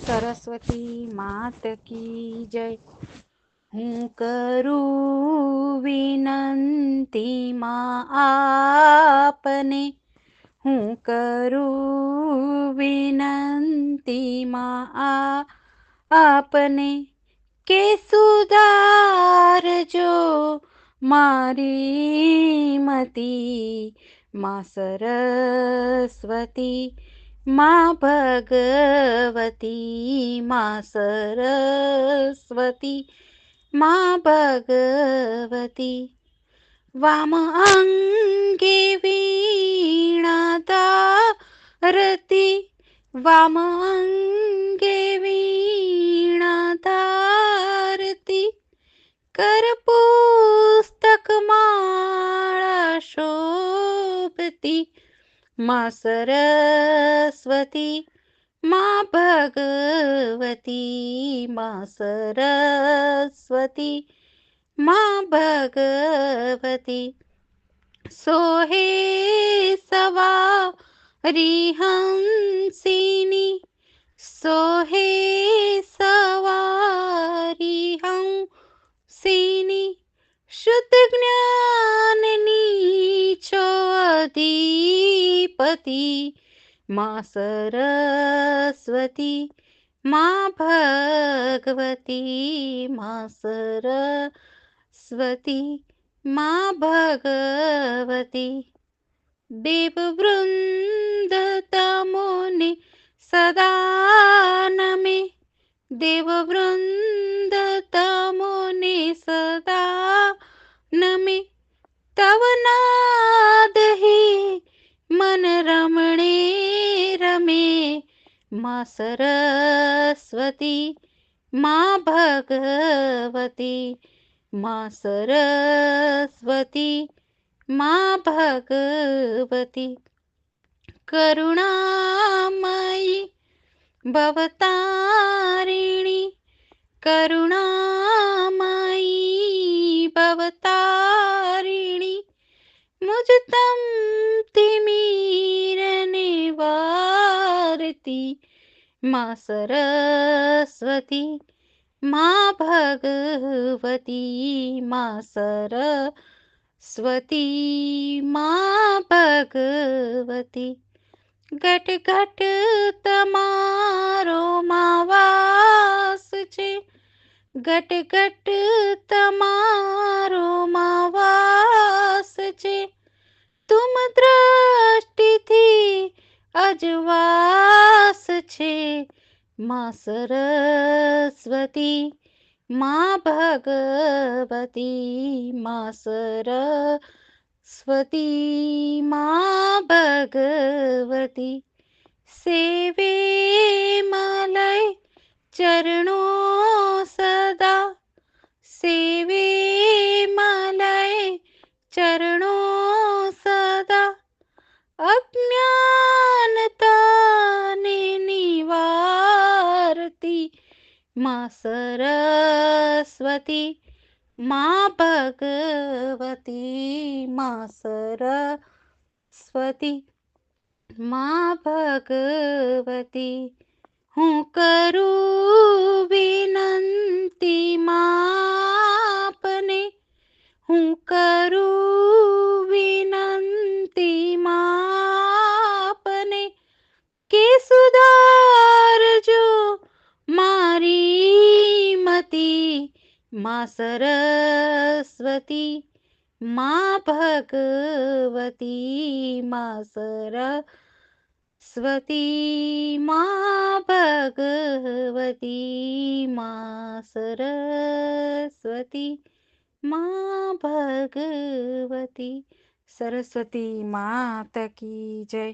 સરસ્વતી માત કી જય હું કરું વિનંતી માં આપને હું કરું વિનંતી માં આપને કે સુધારજો મારી મતી માં સરસ્વતી मा भगवती मा सरस्वती मा भगवती। वाम अङ्गे वीणादारति वाम अङ्गे वीणादारति। करपुस्तकमाळा शोभति माँ सरस्वती, माँ भगवती, माँ सरस्वती, माँ भगवती। सोहे सवा रिहंसिनी सोहे सवारी हम सीनी शुद्ध ज्ञान नीचो दी पती मा सरस्वती मा भगवती मा सरस्वती मा भगवती। देववृन्द तमुनि सदा नमे देववृंद रमणे रमे, माँ सरस्वती, माँ भगवती, माँ सरस्वती, माँ भगवती। करुणामयी भवतारिणी करुणामयी भवतारिणी, मुझ तम तिमी निवारती माँ सरस्वती, माँ भगवती, माँ सरस्वती, माँ भगवती। घट घट तमारो मावास छे, घट घट तमारो मा અજવાસ છે માં સરસ્વતી માં ભગવતી માં સરસ્વતી માં ભગવતી સેવે મલય ચરણો સદા સેવે મલય ચરણો સદા અજ્ઞાનતાને माँ सरस्वती, माँ भगवती, माँ सरस्वती, माँ भगवती। हूँ करूँ विनती माँ अपने हूँ करूँ मा सरस्वती मा भगवती मा सरस्वती मा भगवती मा सरस्वती मा भगवती। सरस्वती माता की जय।